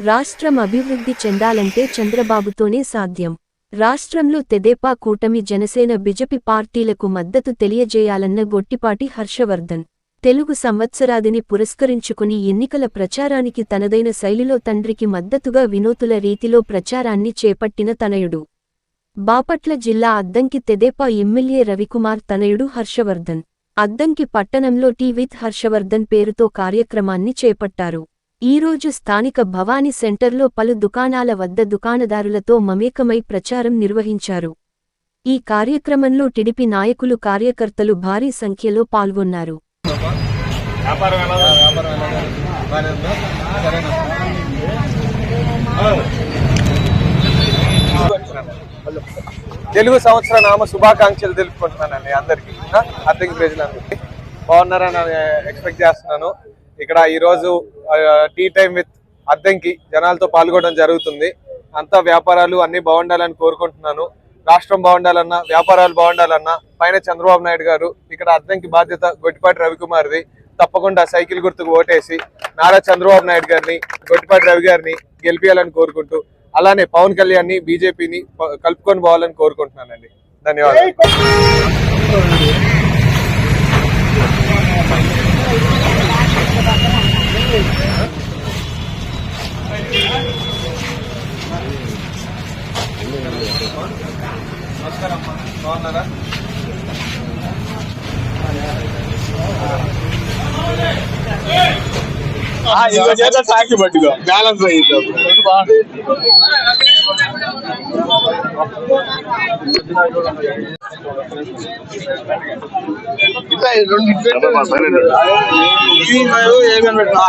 రాష్ట్రం అభివృద్ధి చెందాలంటే చంద్రబాబుతోనే సాధ్యం. రాష్ట్రంలో తెదేపా కూటమి జనసేన బిజెపి పార్టీలకు మద్దతు తెలియజేయాలన్న గొట్టిపాటి హర్షవర్ధన్. తెలుగు సంవత్సరాదిని పురస్కరించుకుని ఎన్నికల ప్రచారానికి తనదైన శైలిలో తండ్రికి మద్దతుగా వినూతుల రీతిలో ప్రచారాన్ని చేపట్టిన తనయుడు. బాపట్ల జిల్లా అద్దంకి తెదేపా ఎమ్మెల్యే రవికుమార్ తనయుడు హర్షవర్ధన్. అద్దంకి పట్టణంలో టీ విత్ హర్షవర్ధన్ పేరుతో కార్యక్రమాన్ని చేపట్టారు. ఈరోజు స్థానిక భవానీ సెంటర్లో పలు దుకాణాల వద్ద దుకాణదారులతో మమేకమై ప్రచారం నిర్వహించారు. ఈ కార్యక్రమంలో టిడిపి నాయకులు కార్యకర్తలు భారీ సంఖ్యలో పాల్గొన్నారు. తెలుగు సంవత్సర నామ శుభాకాంక్షలు తెలుపుకుంటున్నానండి అందరికీ. అర్థం ప్రజలందరికీ బాగున్నారని ఎక్స్పెక్ట్ చేస్తున్నాను. ఇక్కడ ఈరోజు టీ టైం విత్ అద్దెంకి జనాలతో పాల్గొనడం జరుగుతుంది. అంతా వ్యాపారాలు అన్ని బాగుండాలని కోరుకుంటున్నాను. రాష్ట్రం బాగుండాలన్నా వ్యాపారాలు బాగుండాలన్నా పైన చంద్రబాబు నాయుడు గారు ఇక్కడ అద్దెంకి బాధ్యత గొట్టిపాటి రవికుమార్ది తప్పకుండా సైకిల్ గుర్తుకు ఓటేసి నారా చంద్రబాబు నాయుడు గారిని గొట్టిపాటి రవి గారిని గెలిపించాలని కోరుకుంటూ అలానే పవన్ కళ్యాణ్ని బీజేపీని కలుపుకొని పోవాలని కోరుకుంటున్నానండి. ధన్యవాదాలు. నమస్కారం అమ్మా బాగున్నారా ఇంకో చేత సాకి పట్టుకో బ్యాలెన్స్ అయ్యింది ఇట్లా రెండు ఏమని పెట్టిన